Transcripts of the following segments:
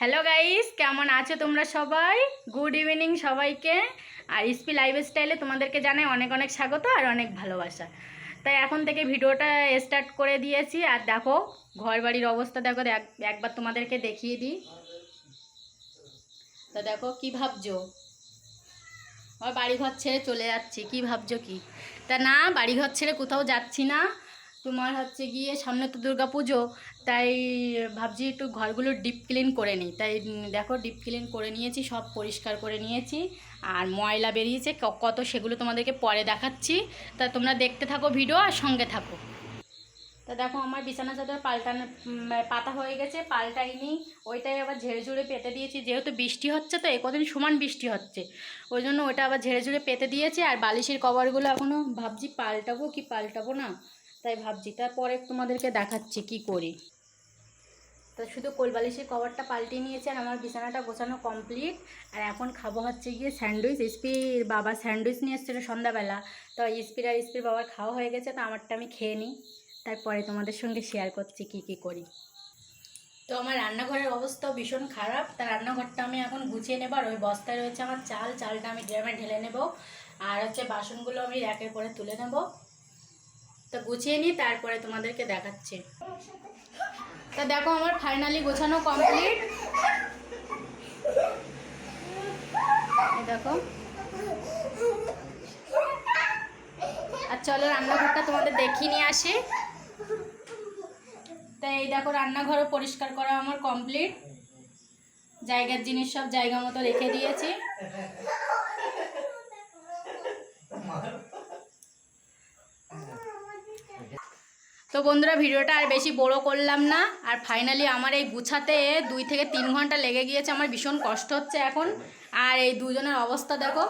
Hello guys কেমন আছো তোমরা সবাই? গুড ইভিনিং সবাইকে। আর ইসপি লাইফ স্টাইলে তোমাদেরকে জানাই অনেক অনেক স্বাগত আর অনেক ভালোবাসা। তাই এখন থেকে ভিডিওটা স্টার্ট করে দিয়েছি। আর দেখো ঘর বাড়ির অবস্থা দেখো, একবার তোমাদেরকে দেখিয়ে দিই। তো দেখো, কি ভাবছ? আমার বাড়িঘর ছেড়ে চলে যাচ্ছি। কি ভাবছ কি? তা না, বাড়িঘর ছেড়ে কোথাও যাচ্ছি না। তোমার হচ্ছে গিয়ে সামনে তো দুর্গা পুজো তাই ভাবছি একটু ঘরগুলো ডিপ ক্লিন করে নিই। তাই দেখো ডিপ ক্লিন করে নিয়েছি, সব পরিষ্কার করে নিয়েছি। আর ময়লা বেরিয়েছে কত সেগুলো তোমাদেরকে পরে দেখাচ্ছি। তা তোমরা দেখতে থাকো ভিডিও আর সঙ্গে থাকো। তা দেখো আমার বিছানা চাদর পাল্টানো পাতা হয়ে গেছে, পাল্টাইনি। ওইটাই আবার ঝেড়ে ঝুড়ে পেতে দিয়েছি। যেহেতু বৃষ্টি হচ্ছে তো এ কদিন সমান বৃষ্টি হচ্ছে। ওই জন্য ওটা আবার ঝেড়ে ঝুড়ে পেতে দিয়েছি। আর বালিশের কভারগুলো এখনও ভাবছি পাল্টাবো কি পাল্টাবো না। তাই ভাবছি, তারপরে তোমাদেরকে দেখাচ্ছি কি করি। তো শুধু কোলবালিশের কভারটা পাল্টে নিয়েছে আর আমার বিছানাটা গোছানো কমপ্লিট আর এখন খাব হচ্ছে গিয়ে স্যান্ডউইচ। স্পির বাবা স্যান্ডউইচ নিয়ে এসেছিল সন্ধ্যাবেলা। তো স্পির আর স্পির বাবার খাওয়া হয়ে গেছে, তো আমারটা আমি খেয়ে নিই। তারপরে তোমাদের সঙ্গে শেয়ার করছি কি কি করি। তো আমার রান্নাঘরের অবস্থা ভীষণ খারাপ। তা রান্নাঘরটা আমি এখন গুছিয়ে নেবার ওই বস্তায় রয়েছে আমার চাল। চালটা আমি ড্রামে ঢেলে নেব। আর হচ্ছে বাসনগুলো আমি র্যাকের পরে তুলে নেব। তো গুছিয়ে নিই, তারপরে তোমাদেরকে দেখাচ্ছি। তা দেখো আমার ফাইনালি গোছানো কমপ্লিট দেখো। আর চলো রান্নাঘরটা তোমাদের দেখিয়ে নিয়ে আসি। তা এই দেখো রান্নাঘরও পরিষ্কার করা আমার কমপ্লিট জায়গার জিনিস সব জায়গা মতো রেখে দিয়েছি। তো বন্ধুরা, ভিডিওটা আর বেশি বড় করলাম না। আর ফাইনালি আমার এই গুছাতে দুই থেকে তিন ঘণ্টা লেগে গিয়েছে, আমার ভীষণ কষ্ট হচ্ছে এখন। আর এই দুজনের অবস্থা দেখো।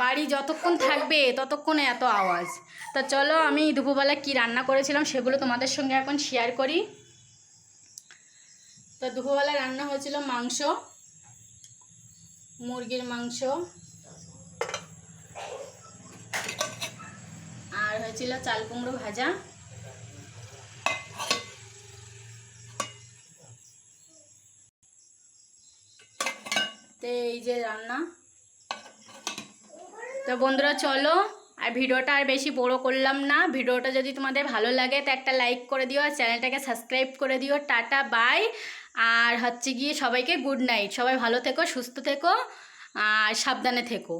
বাড়ি যতক্ষণ থাকবে, ততক্ষণ এত আওয়াজ। তা চলো, আমি দুপুরবেলা কি রান্না করেছিলাম সেগুলো তোমাদের সঙ্গে এখন শেয়ার করি। তো দুপুরবেলা রান্না হয়েছিল মাংস, মুরগির মাংস। আর হয়েছিল চাল কুমড়ো ভাজা। তো এই যে রান্না। তো বন্ধুরা, চলো, আর ভিডিওটা আর বেশি বড় করলাম না। ভিডিওটা যদি তোমাদের ভালো লাগে, তো একটা লাইক করে দিও, আর চ্যানেলটাকে সাবস্ক্রাইব করে দিও। Tata, by. আর হচ্ছে গিয়ে সবাইকে গুড নাইট। সবাই ভালো থেকো, সুস্থ থেকো, আর সাবধানে থেকো।